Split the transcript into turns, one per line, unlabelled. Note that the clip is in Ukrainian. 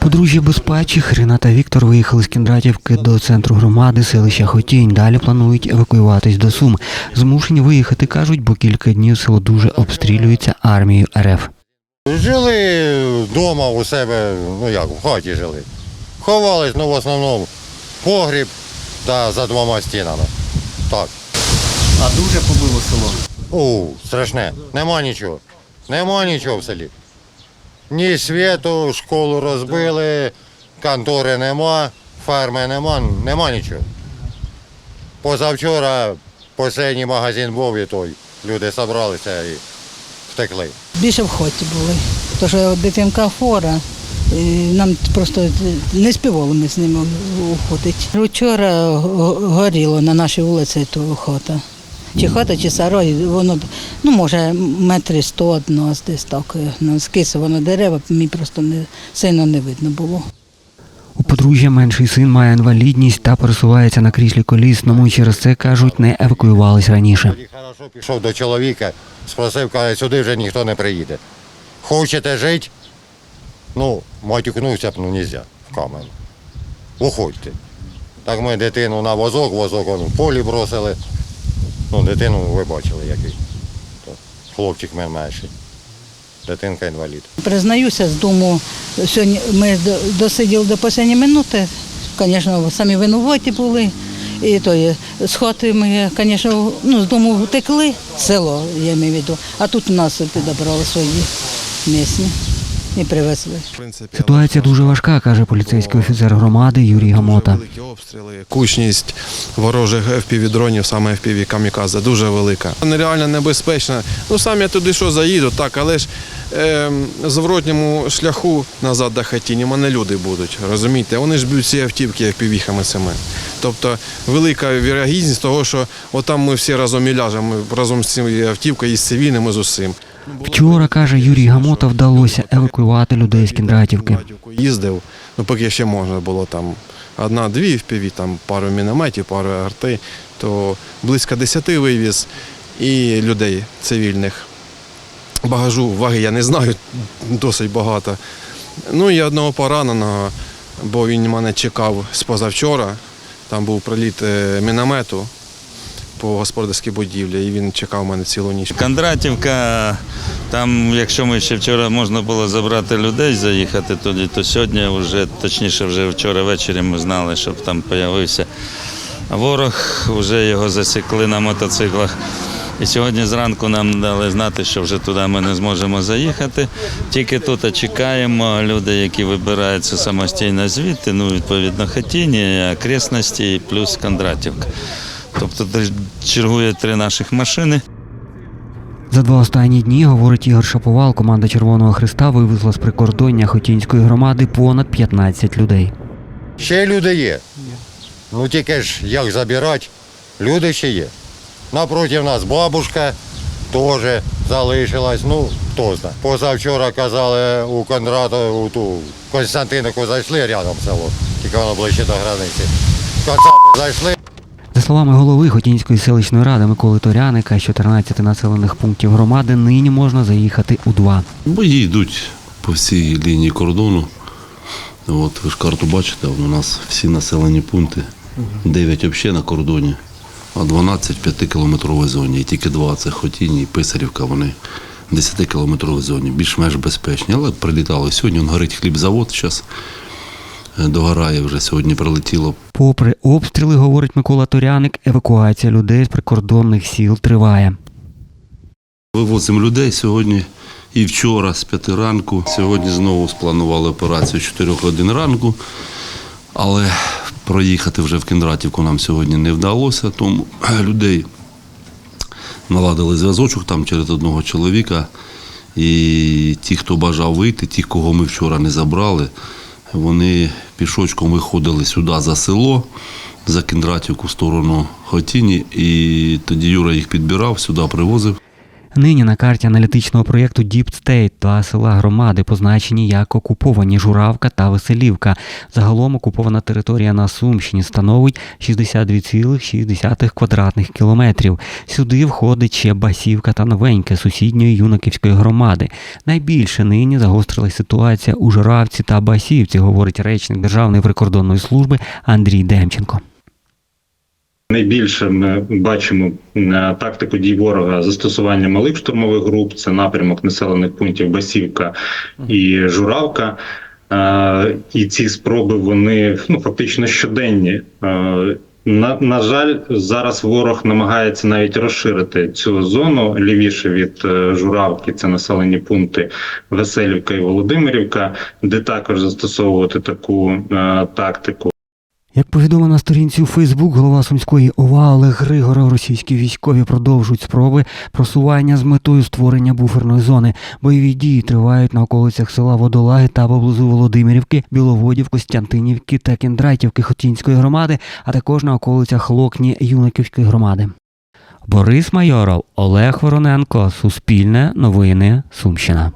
Подружжя безпечих Ірина та Віктор виїхали з Кіндратівки до центру громади селища Хотінь. Далі планують евакуюватись до Сум. Змушені виїхати, кажуть, бо кілька днів село дуже обстрілюється армією РФ.
Жили вдома у себе, ну як, в хаті жили. Ховались, ну в основному погріб та за двома стінами. Так.
А дуже побило село.
У, страшне. Нема нічого. Нема нічого в селі. Ні світу, школу розбили, контори нема, ферми нема, нема нічого. Позавчора останній магазин був і той. Люди зібралися і втекли.
Більше в хоті були. Тому що дитинка хвора. Нам просто не співали ми з ними уходити. Вчора горіло на нашій вулиці ту хата. Чи хата, чи сарай, воно ну може метри сто од нас десь так. Ну, скиси воно дерева, мені просто не сильно не видно було.
У подружжя менший син має інвалідність та пересувається на кріслі колісному. і Через це кажуть, не евакуювались раніше.
Хорошо пішов до чоловіка, спросив, каже, сюди вже ніхто не приїде. Хочете жити? Ну, матюкнувся б, ну нельзя, в камеру. Уходьте. Так ми дитину на возок, возок он в полі бросили. Ну, дитину ви бачили, який. То хлопчик мен менший. Дитинка інвалід.
Признаюся, з дому сьогодні ми досиділи до останньої минути. Звісно, самі винуваті були. І то з хати ми, звісно, ну, з дому втекли, село, я маю в виду, а тут у нас підібрали свої місні і привезли.
Ситуація дуже важка, каже поліцейський офіцер громади Юрій Гамота.
Великі обстріли, кучність ворожих FPV-дронів, саме FPV камікадзе, дуже велика. Нереально небезпечно. Ну сам я туди що заїду, так, але ж е, зворотньому шляху назад до хатіні, в мене люди будуть, розумієте? Вони ж б'ють ці автівки FPV-хами цими. Тобто велика вірогідність того, що отам ми всі разом і ляжемо, разом з цією автівкою, і з цивільними, з усім.
Вчора, каже Юрій Гамота, вдалося евакуювати людей з Кіндратівки.
Їздив, ну поки ще можна було там одна-дві впіві, там пару мінометів, пару арти, то близько десяти вивіз і людей цивільних. Багажу ваги я не знаю, досить багато. Ну і одного пораненого, бо він мене чекав з позавчора. Там був приліт е, міномету по господарській будівлі, і він чекав мене цілу ніч.
Кондратівка, там, якщо ми ще вчора можна було забрати людей, заїхати туди, то сьогодні вже, точніше, вже вчора ввечері ми знали, щоб там з'явився ворог, вже його засікли на мотоциклах. І сьогодні зранку нам дали знати, що вже туди ми не зможемо заїхати. Тільки тут чекаємо люди, які вибираються самостійно звідти, ну, відповідно, Хатіні, окресності плюс Кондратівка. Тобто чергує три наших машини.
За два останні дні, говорить Ігор Шаповал, команда Червоного Христа вивезла з прикордоння Хотінської громади понад 15 людей.
Ще люди є. Ну тільки ж як забирати, люди ще є. Напроти нас бабушка теж залишилась, ну хто знає. Позавчора казали у Кондрата, у ту Константинику зайшли рядом село, тільки воно ближче до границі. Кацапи зайшли.
Словами голови Хотінської селищної ради Миколи Торяника, з 14 населених пунктів громади нині можна заїхати у два.
Бої йдуть по всій лінії кордону. От ви ж карту бачите, у нас всі населені пункти. 9 взагалі на кордоні, а 12 в 5-кілометровій зоні. І тільки два це Хотінь і Писарівка, вони в 10-кілометровій зоні, більш-менш безпечні. Але прилітали сьогодні, он горить хлібзавод, зараз догорає вже сьогодні прилетіло
Попри обстріли, говорить Микола Торяник, евакуація людей з прикордонних сіл триває.
Вивозимо людей сьогодні і вчора з п'яти ранку. Сьогодні знову спланували операцію 4 годин ранку, але проїхати вже в Кіндратівку нам сьогодні не вдалося, тому людей наладили зв'язочок там через одного чоловіка. І ті, хто бажав вийти, ті, кого ми вчора не забрали, вони пішочком виходили сюди за село, за Кіндратівку в сторону Хотіні, і тоді Юра їх підбирав, сюди привозив.
Нині на карті аналітичного проєкту Deep State два села громади позначені як окуповані Журавка та Веселівка. Загалом окупована територія на Сумщині становить 62,6 квадратних кілометрів. Сюди входить ще Басівка та Новеньке сусідньої Юнаківської громади. Найбільше нині загострилась ситуація у Журавці та Басівці, говорить речник Державної прикордонної служби Андрій Демченко.
Найбільше ми бачимо е, тактику дій ворога застосування малих штурмових груп. Це напрямок населених пунктів Басівка і Журавка. Е, І ці спроби вони ну фактично щоденні. Е, На, на жаль, зараз ворог намагається навіть розширити цю зону лівіше від Журавки. Це населені пункти Веселівка і Володимирівка, де також застосовувати таку е, тактику.
Як повідомо на сторінці у Фейсбук, голова Сумської ОВА Олег Григоров, російські військові продовжують спроби просування з метою створення буферної зони. Бойові дії тривають на околицях села Водолаги та поблизу Володимирівки, Біловодів, Костянтинівки та Кіндрайтівки Хотінської громади, а також на околицях Локні Юниківської громади. Борис Майоров, Олег Вороненко, Суспільне, Новини, Сумщина.